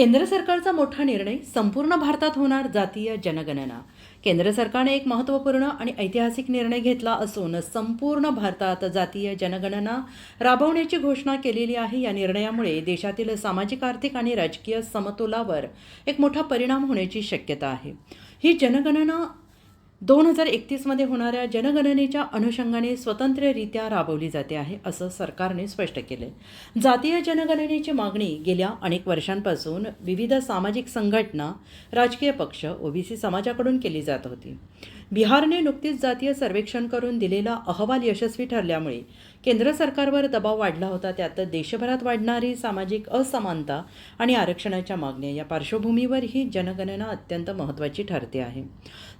केंद्र सरकारचा मोठा निर्णय संपूर्ण भारतात होणार जातीय जनगणना. केंद्र सरकारने एक महत्त्वपूर्ण आणि ऐतिहासिक निर्णय घेतला असून संपूर्ण भारतात जातीय जनगणना राबवण्याची घोषणा केलेली आहे. या निर्णयामुळे देशातील सामाजिक आर्थिक आणि राजकीय समतोलावर एक मोठा परिणाम होण्याची शक्यता आहे. ही जनगणना दोन हजार एकतीसमध्ये होणाऱ्या जनगणनेच्या अनुषंगाने स्वतंत्ररित्या राबवली जाते आहे असं सरकारने स्पष्ट केले जातीय जनगणनेची मागणी गेल्या अनेक वर्षांपासून विविध सामाजिक संघटना राजकीय पक्ष ओबीसी समाजाकडून केली जात होती. बिहारने नुकतीच जातीय सर्वेक्षण करून दिलेला अहवाल यशस्वी ठरल्यामुळे केंद्र सरकारवर दबाव वाढला होता. त्यात देशभरात वाढणारी सामाजिक असमानता आणि आरक्षणाच्या मागण्या या पार्श्वभूमीवर ही जनगणना अत्यंत महत्त्वाची ठरते आहे.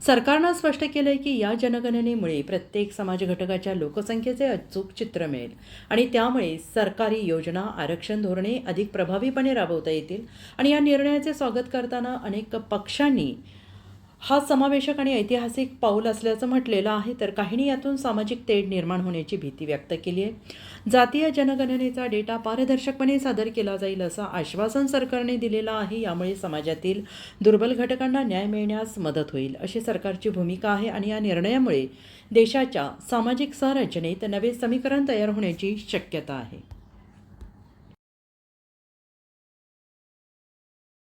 सरकारनं स्पष्ट स्पष्ट केलंय की या जनगणनेमुळे प्रत्येक समाज घटकाच्या लोकसंख्येचे अचूक चित्र मिळेल. आणि त्यामुळे सरकारी योजना आरक्षण धोरणे अधिक प्रभावीपणे राबवता येतील. आणि या निर्णयाचे स्वागत करताना अनेक पक्षांनी हा समावेशक आणि ऐतिहासिक पाऊल असल्याचं म्हटलेलं आहे तर काहींनी यातून सामाजिक तेढ निर्माण होण्याची भीती व्यक्त केली आहे. जातीय जनगणनेचा डेटा पारदर्शकपणे सादर केला जाईल असं आश्वासन सरकारने दिलेलं आहे. यामुळे समाजातील दुर्बल घटकांना न्याय मिळण्यास मदत होईल अशी सरकारची भूमिका आहे आणि या निर्णयामुळे देशाच्या सामाजिक संरचनेत नवे समीकरण तयार होण्याची शक्यता आहे.